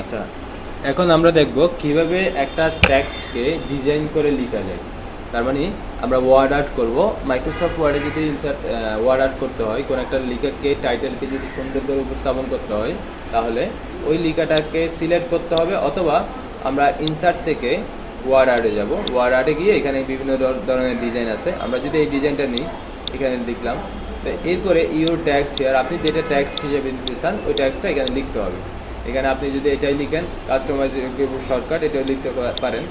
আচ্ছা এখন আমরা দেখব কীভাবে একটা টেক্সটকে ডিজাইন করে লেখা যায়। তার মানে আমরা ওয়ার্ড আর্ট করব। মাইক্রোসফট ওয়ার্ডে যদি ইনসার্ট ওয়ার্ড আর্ট করতে হয়, কোনো একটা লেখাকে টাইটেলকে যদি সুন্দর করে উপস্থাপন করতে হয়, তাহলে ওই লেখাটাকে সিলেক্ট করতে হবে অথবা আমরা ইনসার্ট থেকে ওয়ার্ড আর্টে যাব। ওয়ার্ড আর্টে গিয়ে এখানে বিভিন্ন ধরনের ডিজাইন আছে। আমরা যদি এই ডিজাইনটা নিই, এখানে লিখলাম। তো এরপরে ইউর ট্যাক্স হেয়ার আপনি যেটা ট্যাক্স হিসেবে দিতে চান, ওই ট্যাক্সটা এখানে লিখতে হবে। এখানে আপনি যদি এটাই লিখেন কাস্টমাইজ শর্টকাট এটাও লিখতে পারেন।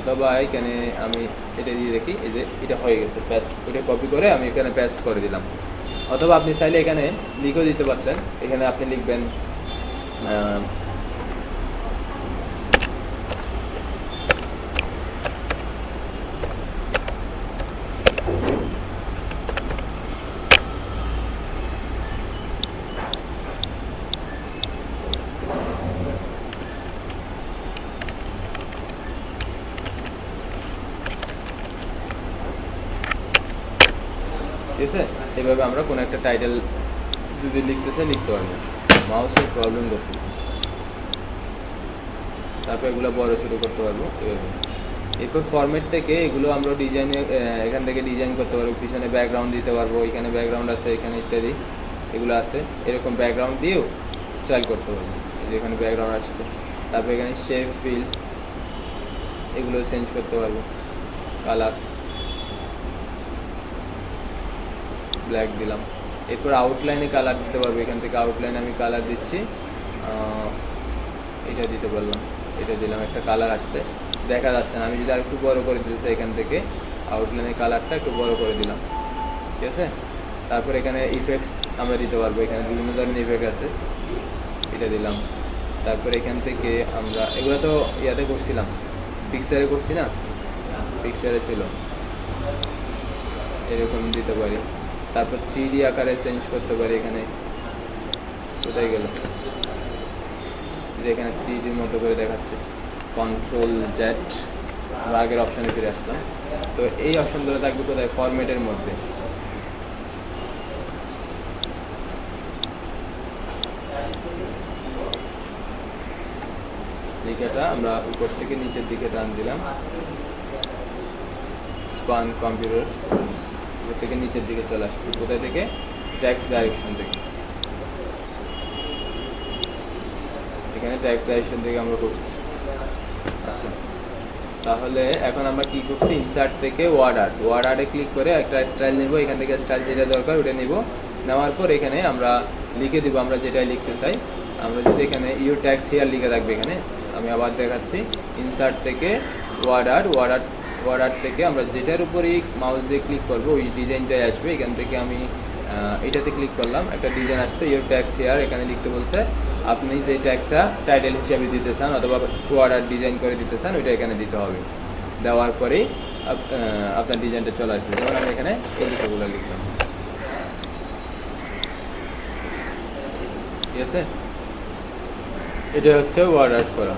অথবা এখানে আমি এটা দিয়ে দেখি, এই যে এটা হয়ে গেছে পেস্ট ওটা কপি করে আমি এখানে পেস্ট করে দিলাম। অথবা আপনি চাইলে এখানে লিখেও দিতে পারতেন। এখানে আপনি লিখবেন ঠিক আছে এভাবে আমরা কোনো একটা টাইটেল যদি লিখতে চাই লিখতে পারব। মাউসের প্রবলেম করতেছে। তারপর এগুলো বড় ছোটো করতে পারব, এভাবে। এরপর ফরম্যাট থেকে এগুলো আমরা ডিজাইনে এখান থেকে ডিজাইন করতে পারব, পিছনে ব্যাকগ্রাউন্ড দিতে পারব, এখানে ব্যাকগ্রাউন্ড আছে, এখানে ইত্যাদি, এগুলো আছে। এরকম ব্যাকগ্রাউন্ড দিয়েও স্টাইল করতে পারব এখানে ব্যাকগ্রাউন্ড আসছে। তারপর এখানে শেপ ফিল এগুলো চেঞ্জ করতে পারব কালার ব্ল্যাক দিলাম। এরপর আউটলাইনে কালার দিতে পারব, এখান থেকে আউটলাইনে আমি কালার দিচ্ছি। এটা দিতে পারলাম, এটা দিলাম, একটা কালার আসতে দেখা যাচ্ছে না, আমি যদি আরেকটু বড় করে দিতে চাই এখান থেকে আউটলাইনের কালারটা একটু বড় করে দিলাম। ঠিক আছে? তারপর এখানে ইফেক্টস আমরা দিতে পারব, এখানে বিভিন্ন ধরনের ইফেক্ট আছে। এটা দিলাম। তারপর এখান থেকে আমরা, এগুলো তো ইয়াতে করছিলাম। পিকচারে করছি না? পিকচারে ছিল। এরকম দিতে পারি। তারপর থ্রি ডি আকারে চেঞ্জ করতে পারি এখানে। কোথায় গেল? এখানে থ্রি ডির মতো করে দেখাচ্ছে। কন্ট্রোল জেট আমরা আগের অপশানে ফিরে আসলাম। তো এই অপশনগুলো থাকবে কোথায়? ফরম্যাটের মধ্যে। লেখাটা আমরা উপর থেকে নিচের দিকে টান দিলাম। স্পান কম্পিউটার উপর থেকে নিচের দিকে চলে আসছে। কোথায় থেকে? ট্যাক্স ডাইরেকশন থেকে। এখানে ট্যাক্স ডাইরেকশন থেকে আমরা করছি। আচ্ছা। তাহলে এখন আমরা কি করছি? ইনসার্ট থেকে ওয়ার্ড আর্ট ওয়ার্ড আর্টে ক্লিক করে একটা স্টাইল নিব। এখান থেকে স্টাইল যেটা দরকার ওটা নিব। নেওয়ার পর এখানে আমরা লিখে দিব, আমরা যেটাই লিখতে চাই। আমরা যদি এখানে ইউ ট্যাক্স হিয়ার লিখে থাকবে এখানে, আমি আবার দেখাচ্ছি। ইনসার্ট থেকে word art word art art থেকে আমরা যেটার উপরেই মাউস দিয়ে ক্লিক করব, ওই ডিজাইনটাই আসবে। এখান থেকে আমি এটাতে ক্লিক করলাম। একটা ডিজাইন আসছে ইউর ট্যাক্স হেয়ার এখানে লিখতে বলছে, আপনি যে ট্যাক্সটা টাইটেল হিসাবে দিতে চান অথবা আর্ট ডিজাইন করে দিতে চান, ওইটা এখানে দিতে হবে। দেওয়ার পরেই আপনার ডিজাইনটা চলে আসবে। যেমন আমি এখানে এই লেখাগুলো লিখলাম। ঠিক আছে? এটা হচ্ছে ওয়ার্ড আর্ট করা।